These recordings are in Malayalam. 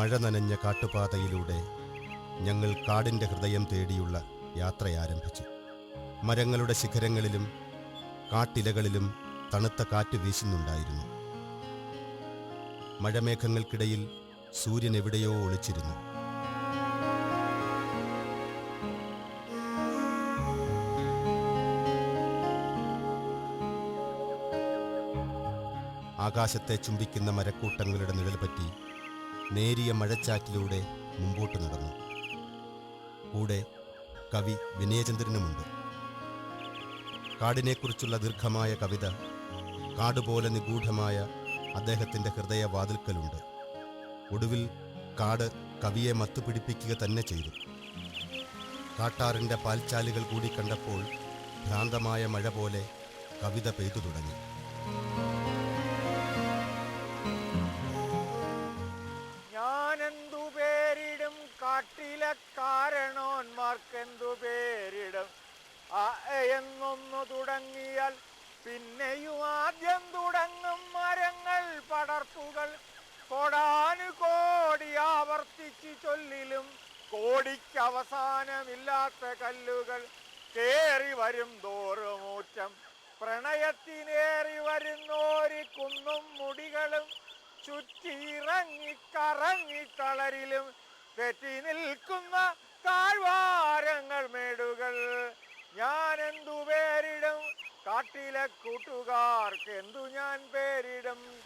മഴ നനഞ്ഞ കാട്ടുപാതയിലൂടെ ഞങ്ങൾ കാടിന്റെ ഹൃദയം തേടിയുള്ള യാത്ര ആരംഭിച്ചു. മരങ്ങളുടെ ശിഖരങ്ങളിലും കാട്ടിലകളിലും തണുത്ത കാറ്റ് വീശുന്നുണ്ടായിരുന്നു. മഴമേഘങ്ങൾക്കിടയിൽ സൂര്യൻ എവിടെയോ ഒളിച്ചിരുന്നു. ആകാശത്തെ ചുംബിക്കുന്ന മരക്കൂട്ടങ്ങളുടെ നിഴൽ പറ്റി നേരിയ മഴച്ചാറ്റിലൂടെ മുമ്പോട്ട് നടന്നു. കൂടെ കവി വിനയചന്ദ്രനുമുണ്ട്. കാടിനെക്കുറിച്ചുള്ള ദീർഘമായ കവിത കാടുപോലെ നിഗൂഢമായ അദ്ദേഹത്തിന്റെ ഹൃദയവാതിൽക്കലുണ്ട്. ഒടുവിൽ കാട് കവിയെ മത്തുപിടിപ്പിക്കുക തന്നെ ചെയ്തു. കാട്ടാറിന്റെ പാൽച്ചാലുകൾ കൂടി കണ്ടപ്പോൾ ഭ്രാന്തമായ മഴ പോലെ കവിത പെയ്തു തുടങ്ങി. കാരണോന്മാർക്കെന്തു പേരിടും? ആ എന്നൊന്നു തുടങ്ങിയാൽ പിന്നെയും ആദ്യം തുടങ്ങും മരങ്ങൾ പടർപ്പുകൾ. കോടാനുകോടി ആവർത്തിച്ചു ചൊല്ലിലും കോടിക്കവസാനമില്ലാത്ത കല്ലുകൾ. കേറി വരും തോറുമൂറ്റം പ്രണയത്തിനേറി വരുന്നോരി കുന്നും മുടികളും ചുറ്റിയിറങ്ങി കറങ്ങി തളരിലും തെറ്റി നിൽക്കുന്ന താഴ്വാരങ്ങൾ മേടുകൾ. ഞാൻ എന്തു പേരിടും? കാട്ടിലെ കൂട്ടുകാർക്ക് എന്തു ഞാൻ പേരിടും?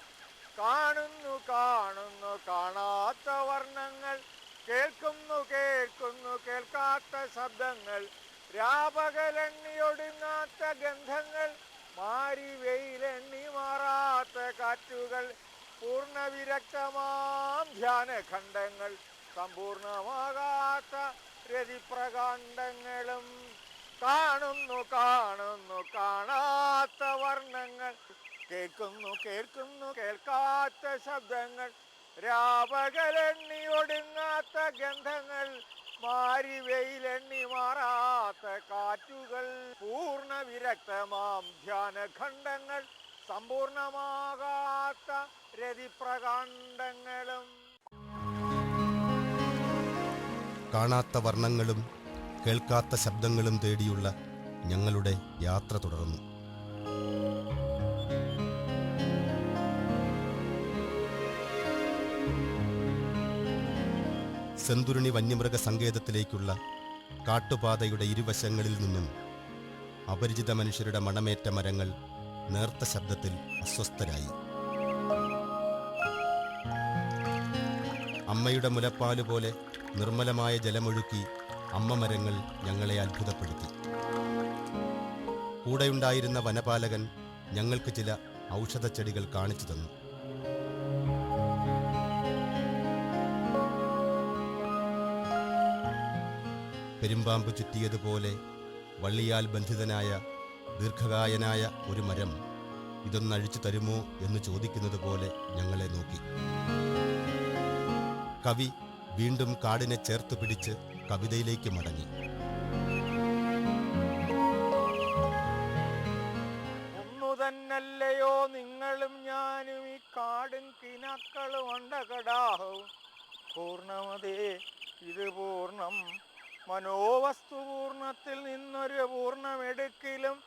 കാണുന്നു കാണുന്നു കാണാത്ത വർണങ്ങൾ. കേൾക്കുന്നു കേൾക്കുന്നു കേൾക്കാത്ത ശബ്ദങ്ങൾ. രാപകലെണ്ണിയൊടുങ്ങാത്ത ഗന്ധങ്ങൾ. മാരി വെയിലെണ്ണി മാറാത്ത കാറ്റുകൾ. പൂർണവിരക്തമാം ധ്യാനഖണ്ഡങ്ങൾ. സമ്പൂർണമാകാത്ത രതിപ്രകാണ്ഡങ്ങളും കാണുന്നു കാണുന്നു. കാണാത്ത വർണങ്ങൾ. കേൾക്കുന്നു കേൾക്കുന്നു കേൾക്കാത്ത ശബ്ദങ്ങൾ. രാപകലെണ്ണി ഒടുങ്ങാത്ത ഗന്ധങ്ങൾ. മാരി വെയിലെണ്ണി മാറാത്ത കാറ്റുകൾ. പൂർണ വിരക്തമാം ധ്യാനഖണ്ഡങ്ങൾ. സമ്പൂർണമാകാത്ത രതിപ്രകാണ്ഡങ്ങളും. കാണാത്ത വർണങ്ങളും കേൾക്കാത്ത ശബ്ദങ്ങളും തേടിയുള്ള ഞങ്ങളുടെ യാത്ര തുടർന്നു. സെന്തുരുണി വന്യമൃഗ സങ്കേതത്തിലേക്കുള്ള കാട്ടുപാതയുടെ ഇരുവശങ്ങളിൽ നിന്നും അപരിചിത മനുഷ്യരുടെ മണമേറ്റ മരങ്ങൾ നേർത്ത ശബ്ദത്തിൽ അസ്വസ്ഥരായി. അമ്മയുടെ മുലപ്പാൽ പോലെ നിർമ്മലമായ ജലമൊഴുക്കി അമ്മ മരങ്ങൾ ഞങ്ങളെ അത്ഭുതപ്പെടുത്തി. കൂടെയുണ്ടായിരുന്ന വനപാലകൻ ഞങ്ങൾക്ക് ചില ഔഷധച്ചെടികൾ കാണിച്ചു തന്നു. പെരുമ്പാമ്പ് ചുറ്റിയതുപോലെ വള്ളിയാൽ ബന്ധിതനായ ദീർഘകായനായ ഒരു മരം ഇതൊന്നഴിച്ചു തരുമോ എന്ന് ചോദിക്കുന്നത് പോലെ ഞങ്ങളെ നോക്കി. കവി വീണ്ടും കാടിനെ ചേർത്ത് പിടിച്ച് കവിതയിലേക്ക് മടങ്ങി. തന്നല്ലയോ നിങ്ങളും ഞാനും ഈ കാടും കിനാക്കളും ഉണ്ടകടാഹവും പൂർണമതേ ഇത് പൂർണം. മനോവസ്തു പൂർണത്തിൽ നിന്നൊരു പൂർണമെടുക്കിലും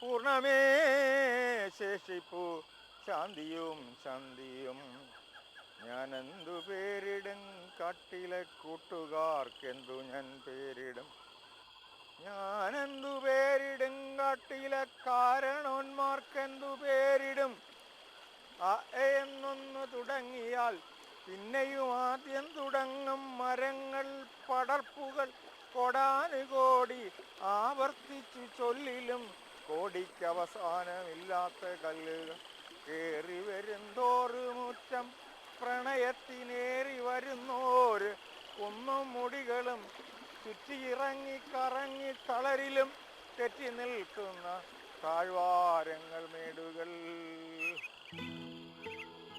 പൂർണമേ ശേഷിപ്പു ശാന്തിയും ശാന്തിയും. ഞാൻ എന്തു പേരിടും? കാട്ടിലെ കൂട്ടുകാർക്കെന്തു ഞാൻ പേരിടും? ഞാനെന്തു പേരിടും? കാട്ടിലെ കാരണോന്മാർക്കെന്തു പേരിടും? എന്നൊന്ന് തുടങ്ങിയാൽ പിന്നെയും ആദ്യം തുടങ്ങും മരങ്ങൾ പടർപ്പുകൾ കൊടാനുകോടി ആവർത്തിച്ചു ചൊല്ലിലും കോടിക്കവസാനമില്ലാത്ത കല്ലുകൾ കേറി വരും തോറുമുറ്റം പ്രണയത്തിനേറി വരുന്നോര് ഒന്നും മുടികളും ചുറ്റിയിറങ്ങി കറങ്ങി തളരിലും തെറ്റി നിൽക്കുന്ന താഴ്വാരങ്ങൾ മേടുകൾ.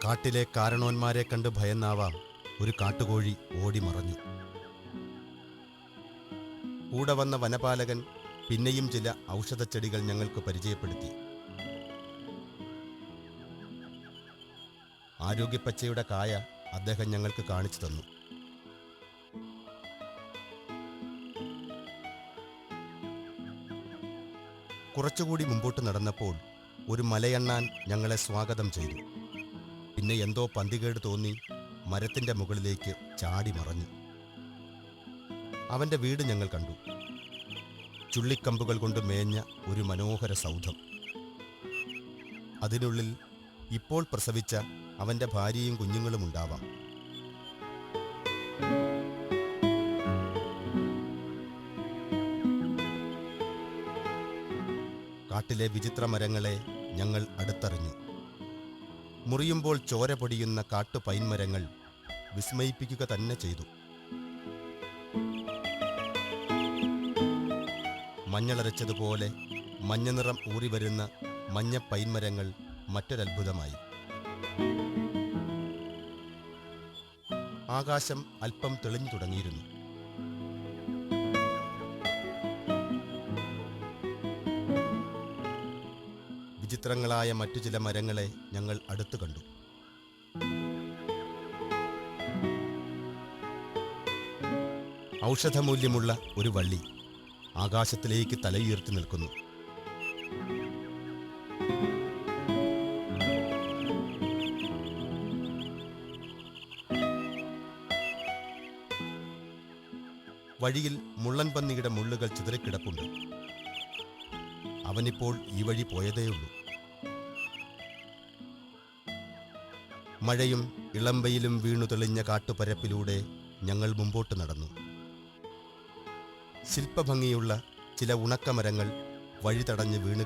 കാട്ടിലെ കാരണവന്മാരെ കണ്ട് ഭയന്നാവാം ഒരു കാട്ടുകോഴി ഓടി മറഞ്ഞു. കൂടെ വന്ന വനപാലകൻ പിന്നെയും ചില ഔഷധച്ചെടികൾ ഞങ്ങൾക്ക് പരിചയപ്പെടുത്തി. ആരോഗ്യപ്പച്ചയുടെ കായ അദ്ദേഹം ഞങ്ങൾക്ക് കാണിച്ചു തന്നു. കുറച്ചുകൂടി മുമ്പോട്ട് നടന്നപ്പോൾ ഒരു മലയണ്ണാൻ ഞങ്ങളെ സ്വാഗതം ചെയ്തു. പിന്നെ എന്തോ പന്തികേട് തോന്നി മരത്തിന്റെ മുകളിലേക്ക് ചാടി മറഞ്ഞു. അവന്റെ വീട് ഞങ്ങൾ കണ്ടു. ചുള്ളിക്കമ്പുകൾ കൊണ്ട് മേഞ്ഞ ഒരു മനോഹര സൗധം. അതിനുള്ളിൽ ഇപ്പോൾ പ്രസവിച്ച അവന്റെ ഭാര്യയും കുഞ്ഞുങ്ങളും ഉണ്ടാവാം. കാട്ടിലെ വിചിത്ര മരങ്ങളെ ഞങ്ങൾ അടുത്തറിഞ്ഞു. മുറിയുമ്പോൾ ചോര പൊടിയുന്ന കാട്ടു പൈൻമരങ്ങൾ വിസ്മയിപ്പിക്കുക തന്നെ ചെയ്തു. മഞ്ഞളരച്ചതുപോലെ മഞ്ഞനിറം ഊറിവരുന്ന മഞ്ഞ പൈൻമരങ്ങൾ മറ്റൊരത്ഭുതമായി. ആകാശം അല്പം തെളിഞ്ഞു തുടങ്ങിയിരുന്നു. വിചിത്രങ്ങളായ മറ്റു ചില മരങ്ങളെ ഞങ്ങൾ അടുത്തു കണ്ടു. ഔഷധമൂല്യമുള്ള ഒരു വള്ളി ആകാശത്തിലേക്ക് തലയുയർത്തി നിൽക്കുന്നു. വഴിയിൽ മുള്ളൻപന്നിയുടെ മുള്ളുകൾ ചിതറിക്കിടപ്പുണ്ട്. അവനിപ്പോൾ ഈ വഴി പോയതേയുള്ളൂ. മഴയും ഇളമ്പയിലും വീണു തെളിഞ്ഞ കാട്ടുപരപ്പിലൂടെ ഞങ്ങൾ മുമ്പോട്ട് നടന്നു. ശില്പഭംഗിയുള്ള ചില ഉണക്കമരങ്ങൾ വഴി തടഞ്ഞ് വീണ്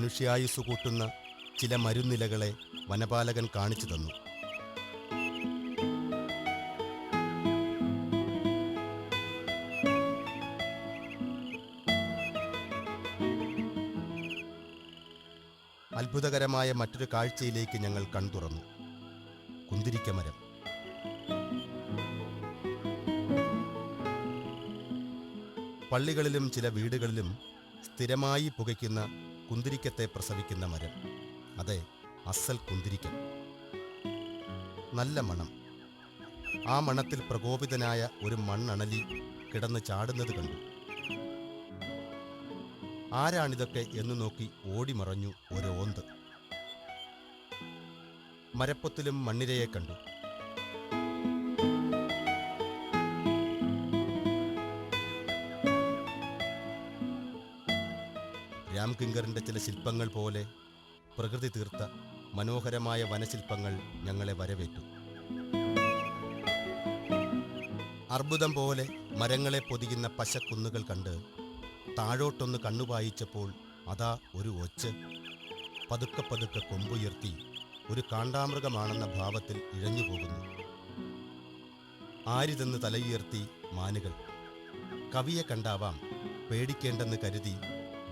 മനുഷ്യായുസ് കൂട്ടുന്ന ചില മരുന്നിലകളെ വനപാലകൻ കാണിച്ചു തന്നു. അത്ഭുതകരമായ മറ്റൊരു കാഴ്ചയിലേക്ക് ഞങ്ങൾ കൺതുറന്നു കുന്തിരിക്കമരം. പള്ളികളിലും ചില വീടുകളിലും സ്ഥിരമായി പുകയ്ക്കുന്ന കുന്തിരിക്കത്തെ പ്രസവിക്കുന്ന മരം. അതെ അസൽ കുന്തിരിക്കം നല്ല മണം. ആ മണത്തിൽ പ്രകോപിതനായ ഒരു മണ്ണണലി കിടന്ന് ചാടുന്നത് കണ്ടു. ആരാണിതൊക്കെ എന്ന് നോക്കി ഓടിമറഞ്ഞു ഓന്ത്. മരപ്പൊത്തിലും മണ്ണിരയെ കണ്ടു. രാംകിങ്കറിന്റെ ചില ശില്പങ്ങൾ പോലെ പ്രകൃതി തീർത്ത മനോഹരമായ വനശില്പങ്ങൾ ഞങ്ങളെ വരവേറ്റു. അർബുദം പോലെ മരങ്ങളെ പൊതിയുന്ന പശക്കുന്നുകൾ കണ്ട് താഴോട്ടൊന്ന് കണ്ണുപായിച്ചപ്പോൾ അതാ ഒരു ഒച്ച്. പതുക്കെ പതുക്കെ കൊമ്പുയർത്തി ഒരു കാണ്ടാമൃഗമാണെന്ന ഭാവത്തിൽ ഇഴഞ്ഞു പോകുന്നു. ആരിതെന്ന് തലയുയർത്തി മാനുകൾ. കവിയെ കണ്ടാവാം പേടിക്കേണ്ടെന്ന് കരുതി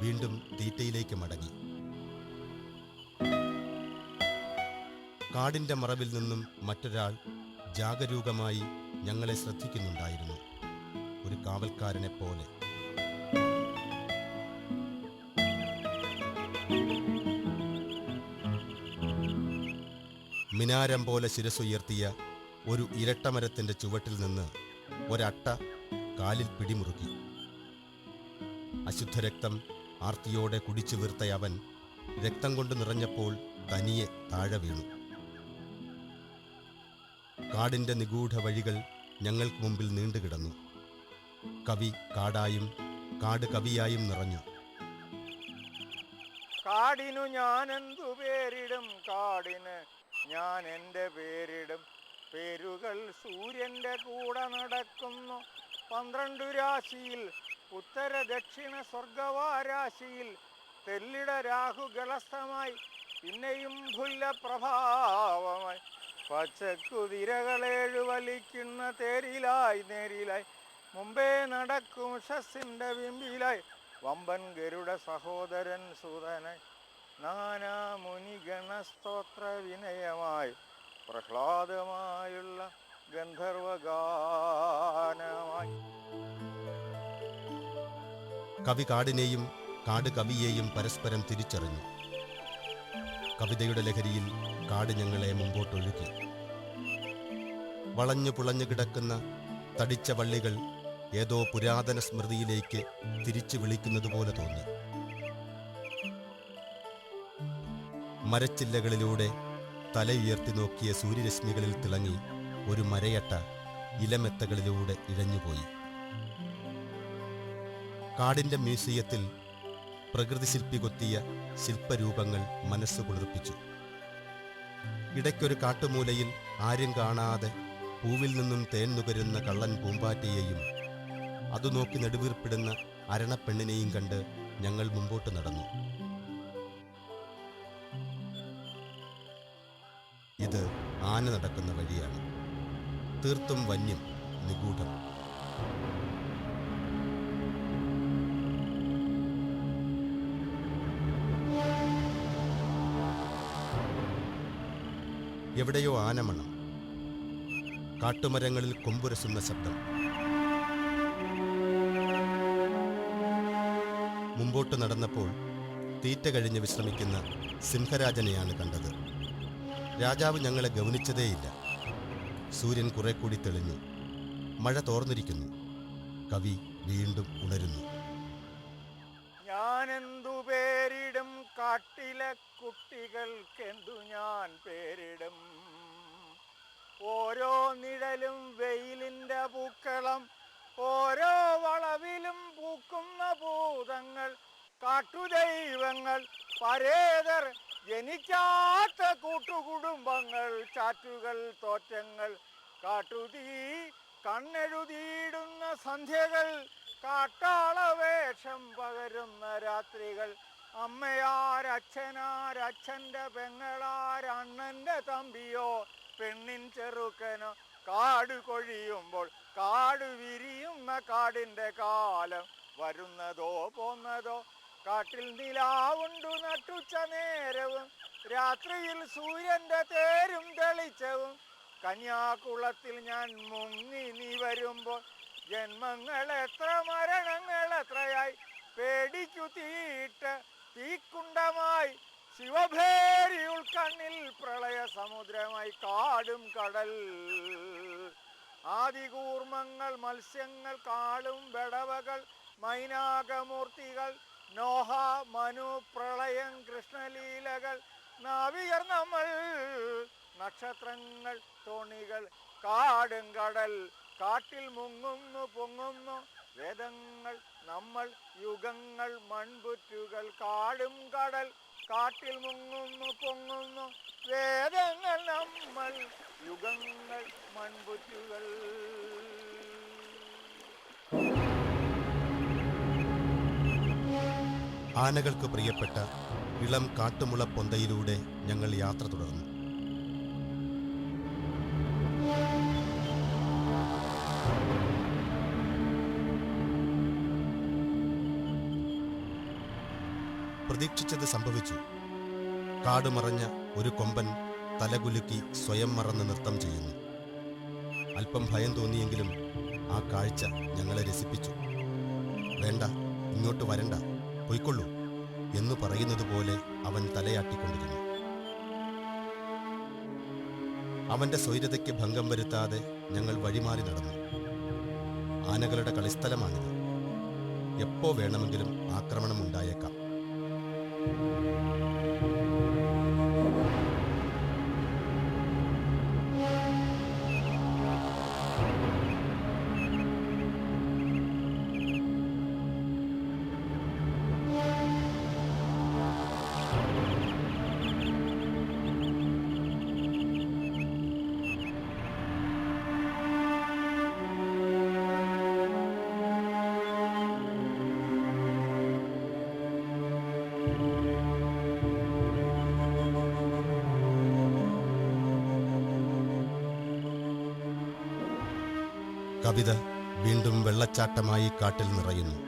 വീണ്ടും തീറ്റയിലേക്ക് മടങ്ങി. കാടിന്റെ മറവിൽ നിന്നും മറ്റൊരാൾ ജാഗരൂകമായി ഞങ്ങളെ ശ്രദ്ധിക്കുന്നുണ്ടായിരുന്നു. ഒരു കാവൽക്കാരനെ പോലെ. മിനാരം പോലെ ശിരസുയർത്തിയ ഒരു ഇരട്ടമരത്തിന്റെ ചുവട്ടിൽ നിന്ന് ഒരട്ട കാലിൽ പിടിമുറുക്കി. അശുദ്ധരക്തം ആർത്തിയോടെ കുടിച്ചു വീർത്ത അവൻ രക്തം കൊണ്ട് നിറഞ്ഞപ്പോൾ തനിയെ താഴെ വീണു. കാടിന്റെ നിഗൂഢ വഴികൾ ഞങ്ങൾക്ക് മുമ്പിൽ നീണ്ടുകിടന്നു കവി കാടായും കാട് കവിയായും നിറഞ്ഞു. കാടിനു ഞാൻ എന്തു പേരിടും? കാടിന് ഞാൻ എന്റെ പേരിടും. പേരുകൾ സൂര്യന്റെ കൂടെ നടക്കുന്നു. പന്ത്രണ്ടു രാശിയിൽ ഉത്തര ദക്ഷിണ സ്വർഗവാരാശിയിൽ തെല്ലിട രാഹു ഗളസ്ഥമായി പിന്നെയും ഭുല്ല പ്രഭാവമായി. പച്ചക്കുതിരകളേഴു വലിക്കുന്ന തേരിലായി നേരിലായി. മുമ്പേ നടക്കും ഉഷസ്സിന്റെ വിമ്പിലായി. വമ്പൻ ഗരുഡ സഹോദരൻ സൂതനായി നാനാ മുനിഗണസ്തോത്ര വിനയമായി. പ്രഹ്ലാദമായുള്ള ഗന്ധർവഗാനമായി. കവി കാടിനെയും കാട് കവിയെയും പരസ്പരം തിരിച്ചറിഞ്ഞു. കവിതയുടെ ലഹരിയിൽ കാട് ഞങ്ങളെ മുമ്പോട്ടൊഴുകി. വളഞ്ഞു പുളഞ്ഞു കിടക്കുന്ന തടിച്ച വള്ളികൾ ഏതോ പുരാതന സ്മൃതിയിലേക്ക് തിരിച്ചു വിളിക്കുന്നതുപോലെ തോന്നി. മരച്ചില്ലകളിലൂടെ തലയുയർത്തി നോക്കിയ സൂര്യരശ്മികളിൽ തിളങ്ങി ഒരു മരയട്ട ഇലമെത്തകളിലൂടെ ഇഴഞ്ഞുപോയി. കാടിന്റെ മ്യൂസിയത്തിൽ പ്രകൃതി ശില്പി കൊത്തിയ ശില്പരൂപങ്ങൾ മനസ്സ് കുളിർപ്പിച്ചു. ഇടയ്ക്കൊരു കാട്ടുമൂലയിൽ ആരും കാണാതെ പൂവിൽ നിന്നും തേൻ നുകരുന്ന കള്ളൻ പൂമ്പാറ്റയെയും അതു നോക്കി നെടുവീർപ്പിടുന്ന അരണപ്പെണ്ണിനെയും കണ്ട് ഞങ്ങൾ മുമ്പോട്ട് നടന്നു. ഇത് ആന നടക്കുന്ന വഴിയാണ്. തീർത്തും വന്യം നിഗൂഢം. എവിടെയോ ആനമണം. കാട്ടുമരങ്ങളിൽ കൊമ്പുരസുന്ന ശബ്ദം. മുമ്പോട്ട് നടന്നപ്പോൾ തീറ്റ കഴിഞ്ഞ് വിശ്രമിക്കുന്ന സിംഹരാജനെയാണ് കണ്ടത്. രാജാവ് ഞങ്ങളെ ഗവനിച്ചതേയില്ല സൂര്യൻ കുറെ കൂടി തെളിഞ്ഞു. മഴ തോർന്നിരിക്കുന്നു. കവി വീണ്ടും ഉണരുന്നു. കുട്ടികൾക്കെന്തു ഞാൻ പേരിടും? ഓരോ നിഴലും വെയിലിന്റെ പൂക്കളം ഓരോ വളവിലും പൂക്കുന്ന ഭൂതങ്ങൾ കാട്ടുദൈവങ്ങൾ പരേതർ ജനിക്കാത്ത കൂട്ടുകുടുംബങ്ങൾ ചാറ്റുകൾ തോറ്റങ്ങൾ കാട്ടുതീ കണ്ണെഴുതിയിടുന്ന സന്ധ്യകൾ കാട്ടാളവേഷം പകരുന്ന രാത്രികൾ അമ്മയാരച്ഛനാരച്ഛന്റെ പെങ്ങളാരണ്ണന്റെ തമ്പിയോ പെണ്ണിൻ ചെറുക്കനോ കാട് കൊഴിയുമ്പോൾ കാട് വിരിയുന്ന കാടിന്റെ കാലം വരുന്നതോ പോന്നതോ. കാട്ടിൽ നിലാവുണ്ടു നട്ടുച്ച നേരവും രാത്രിയിൽ സൂര്യന്റെ തേരും തെളിച്ചവും. കന്യാകുളത്തിൽ ഞാൻ മുങ്ങി നീ വരുമ്പോൾ ജന്മങ്ങൾ എത്ര മരണങ്ങൾ എത്രയായി പേടിക്കു തീയിട്ട് തീക്കുണ്ടമായി. ശിവഭേരി ഉൾക്കണ്ണിൽ പ്രളയ സമുദ്രമായി കാടും കടൽ. ആദികൂർമ്മങ്ങൾ മത്സ്യങ്ങൾ കാളും വെടവകൾ മൈനാകമൂർത്തികൾ നോഹ മനു പ്രളയം കൃഷ്ണലീലകൾ നാവികർ നമ്മൾ നക്ഷത്രങ്ങൾ തോണികൾ കാടും കടൽ കാട്ടിൽ മുങ്ങുന്നു പൊങ്ങുന്നു വേദങ്ങൾ നമ്മൾ യുഗങ്ങൾ മൺപുറ്റുകൾ കാടും കടൽ കാട്ടിൽ മുങ്ങുന്നു പൊങ്ങുന്നു. വേദങ്ങൾ നമ്മൾ യുഗങ്ങൾ മൺപുറ്റുകൾ. ആനകൾക്ക് പ്രിയപ്പെട്ട ഇളം കാട്ടുമുള പൊന്തയിലൂടെ ഞങ്ങൾ യാത്ര തുടർന്നു. പ്രതീക്ഷിച്ചത് സംഭവിച്ചു. കാടുമറഞ്ഞ ഒരു കൊമ്പൻ തലകുലുക്കി സ്വയം മറന്ന് നൃത്തം ചെയ്യുന്നു. അല്പം ഭയം തോന്നിയെങ്കിലും ആ കാഴ്ച ഞങ്ങളെ രസിപ്പിച്ചു. വേണ്ട ഇങ്ങോട്ട് വരണ്ട പൊയ്ക്കൊള്ളൂ എന്ന് പറയുന്നത് പോലെ അവൻ തലയാട്ടിക്കൊണ്ടിരുന്നു. അവന്റെ സ്വൈരതയ്ക്ക് ഭംഗം വരുത്താതെ ഞങ്ങൾ വഴിമാറി നടന്നു. ആനകളുടെ കളിസ്ഥലമാണിത്. എപ്പോ വേണമെങ്കിലും ആക്രമണം ഉണ്ടായേക്കാം Thank you. കവിത വീണ്ടും വെള്ളച്ചാട്ടമായി കാട്ടിൽ നിറയുന്നു.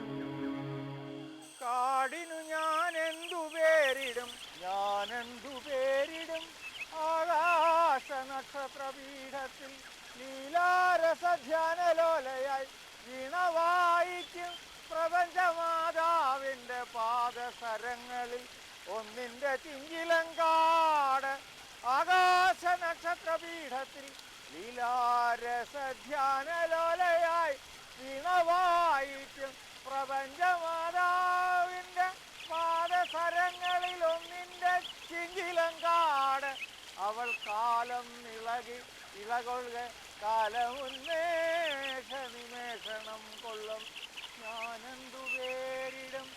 കാടിനു ഞാൻ എന്തു പേരിടും? ഞാൻ എന്തു പേരിടും? ആകാശ നക്ഷത്ര പീഠത്തിൽ നീലാരസധ്യാനലോലയായി വീണ വായിക്കും പ്രപഞ്ചമാതാവിന്റെ പാദസരങ്ങളിൽ ഒന്നിന്റെ തിങ്കിലങ്കാട്. ആകാശ പ്രബീഠത്തിൽ ലീലാരസധ്യാനലോലയായി വീണവായിക്കും പ്രപഞ്ചമാതാവിന്റെ പാദസരങ്ങളിലൊന്നിന്റെ ചിങ്കിലം കാട്. അവൾ കാലം ഇളകി ഇളകൊള്ളുക കാലമുന്മേഷ നിമേഷണം കൊള്ളും. ഞാനെന്തു പേരിടും?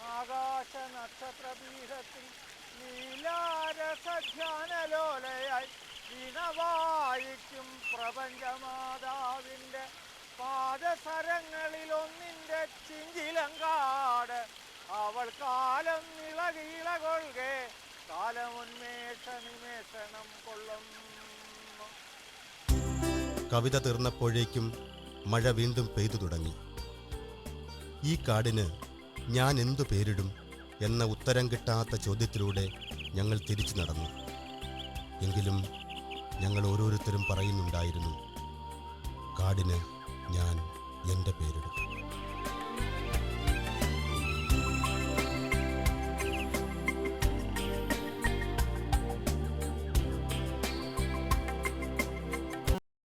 ആകാശ നക്ഷത്രപീഠത്തിൽ നീലാരസധ്യാനലോലയായി വീണവായിക്കും പ്രപഞ്ചമാതാവിന്റെ പാദസരങ്ങളിലൊന്നിന്റെ ചിഞ്ചിലങ്കാട്. അവൾ കാലം ഇളകി ഇളകൊള്ളുകെ കാലമുന്മേഷ കൊള്ളുന്നു. കവിത തീർന്നപ്പോഴേക്കും മഴ വീണ്ടും പെയ്തു തുടങ്ങി. ഈ കാടിന് ഞാൻ എന്തു പേരിടും എന്ന ഉത്തരം കിട്ടാത്ത ചോദ്യത്തിലൂടെ ഞങ്ങൾ തിരിച്ചു നടന്നു. എങ്കിലും ഞങ്ങൾ ഓരോരുത്തരും പറയുന്നുണ്ടായിരുന്നു കാടിന് ഞാൻ എന്റെ പേരിടും